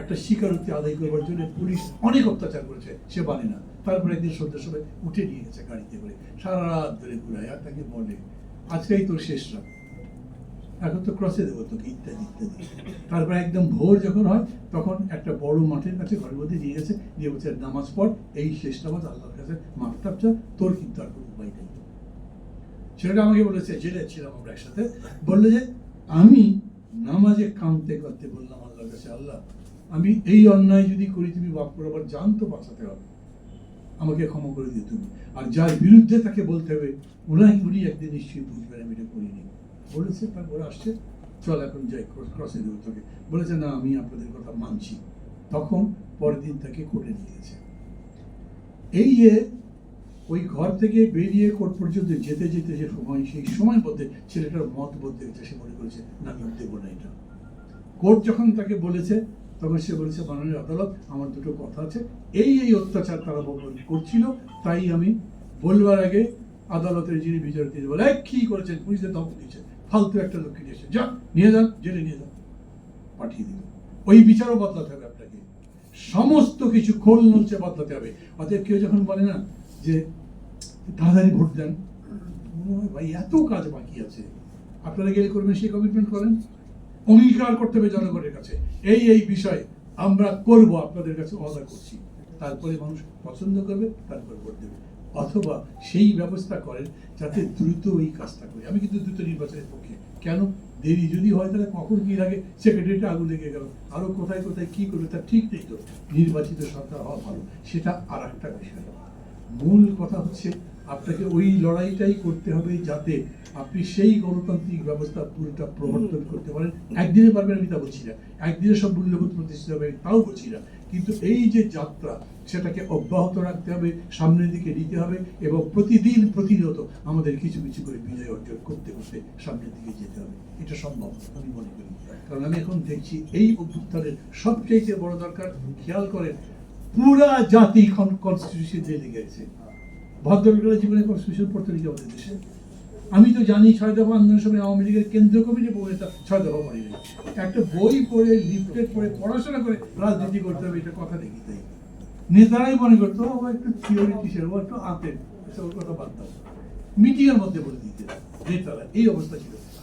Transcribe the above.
একটা স্বীকারোক্তি আদায় করবার জন্য পুলিশ অনেক অত্যাচার করেছে, সে মানে না। তারপরে একদিন সন্ধ্যের সময় উঠে নিয়ে গেছে গাড়িতে করে, সারা রাত ধরে ঘুরায় আর তাকে বলে, আজকেই তোর শেষ রাত। এখন তো ক্রসে দেবো তোকে, ইত্যাদি ইত্যাদি। তারপরে একদম ভোর যখন হয়, তখন একটা বড় মাঠের কাছে, ঘরের মধ্যে নিয়ে গেছে, নিয়ে বলছে, নামাজ পড়, এই শেষ নামাজ, আল্লাহর কাছে মাফটাপ চা তোর কিন্তু আর কোনো উপায় নেই। ছেলেটা আমাকে বলেছে, জেলে ছিলাম আমরা একসাথে। বলল যে, আমি নামাজে কামতে করতে বললাম আল্লাহর কাছে, আল্লাহ আমি এই অন্যায় যদি করি, তুমি বাপ করে আবার জান বাঁচাতে হবে। আমাকে ক্ষমা করে দিও তুমি। আর যার বিরুদ্ধে তাকে বলতে হবে ওনাই উনি একদিন নিশ্চয়ই বুঝবেন আমি এটা করিনি। বলেছে, তারপরে আসছে। চল এখন যাই ক্রসে দেবো তোকে। বলেছে, না, আমি আপনাদের কথা মানছি। তখন পরের দিন তাকে কোর্টে নিয়ে গেছে। এই যে ওই ঘর থেকে বেরিয়ে কোর্ট পর্যন্ত যেতে যেতে যে সময়, সেই সময় মধ্যে ছেলেটার মত বলতে গেছে সে মনে করেছে, না, আমি দেবো না এটা। কোর্ট যখন তাকে বলেছে তখন সে বলেছে মাননীয় আদালত, আমার দুটো কথা আছে। এই এই অত্যাচার তারা করছিল। তাই আমি বলবার আগে আদালতের যিনি বিচার তিনি বলে কি করেছেন? পুলিশদের ধমক দিয়েছে। ফালতু একটা লোককে এসে যা, নিয়ে যান, জেলে নিয়ে যান। পাঠিয়ে দিল। ওই বিচারও বদলাতে হবে আপনাকে। সমস্ত কিছু খোল নলচে বদলাতে হবে। অতএব কেউ যখন বলে না যে, তাড়াতাড়ি ভোট দেন ভাই, এত কাজ বাকি আছে। আপনারা গেলে করবেন সেই কমিটমেন্ট করেন। অঙ্গীকার করতে হবে জনগণের কাছে। এই এই বিষয় আমরা করব, আপনাদের কাছে অদা করছি। তারপরে মানুষ পছন্দ করবে, তারপরে ভোট দেবে। অথবা সেই ব্যবস্থা করেন যাতে দ্রুত এই কাজটা করি। আমি কিন্তু দ্রুত নির্বাচনের পক্ষে। কেন? দেরি যদি হয়, তাহলে কখন কি লাগে? সেক্রেটারিটা আগুন লেগে গেল। আরও কোথায় কোথায় কি করবে তার ঠিক নেই তো। নির্বাচিত সরকার হওয়া ভালো। সেটা আর একটা বিষয়। মূল কথা হচ্ছে আপনাকে ওই লড়াইটাই করতে হবে যাতে আপনি সেই গণতান্ত্রিক ব্যবস্থা পুরোটা প্রবর্তন করতে পারেন। একদিনে পারবেন আমি তা বলছি না। একদিনে সব মূল্যবোধ প্রতিষ্ঠিত হবে তাও বলছি না। কিন্তু এই যে যাত্রা সেটাকে অব্যাহত রাখতে হবে সামনের দিকে নিতে হবে এবং প্রতিদিন প্রতিনিয়ত আমাদের কিছু কিছু করে বিজয় অর্জন করতে করতে সামনের দিকে যেতে হবে। এটা সম্ভব আমি মনে করি। কারণ আমি এখন দেখছি এই অভ্যুত্থানের সবচেয়ে বড় দরকার খেয়াল করেন পুরা জাতি কনস্টিটিউশন দিয়ে লেগেছে ভদ্রলোকেরা জীবনে কোনো স্পেশাল পড়তে আমাদের দেশে। আমি তো জানি ছয় দফা আন্দোলনের সময় আওয়ামী লীগের কেন্দ্রীয় কমিটি পড়ে ছয় দফা পড়ে। একটা বই পড়ে, লিফলেট পড়ে, পড়াশোনা করে রাজনীতি করতে হবে, এটা কথা দেখি তাই। নেতারাই মনে করতো, ও, একটু থিওরি কিসের? ও, একটু আতেন এসব কথা বাদ দাও। মিটিংয়ের মধ্যে বলে দিতে নেতারা, এই অবস্থা ছিল।